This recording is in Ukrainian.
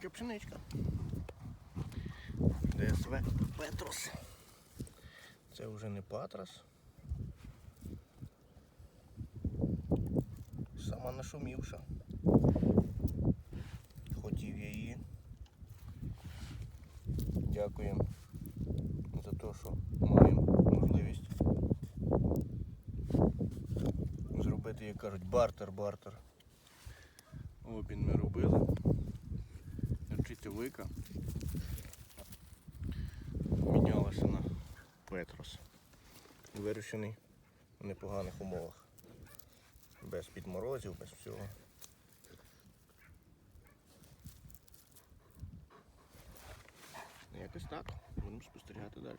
невеличка пшеничка. ДСВ Петрос. Це вже не Патрос. Сама нашумівша. Хотів я її. Дякуємо за те, що маємо можливість зробити, як кажуть, бартер-бартер. Обмін ми робили. Вчителика мінялася на Петрос. Вирощений в непоганих умовах. Без підморозів, без всього. Якось так. Будемо спостерігати далі.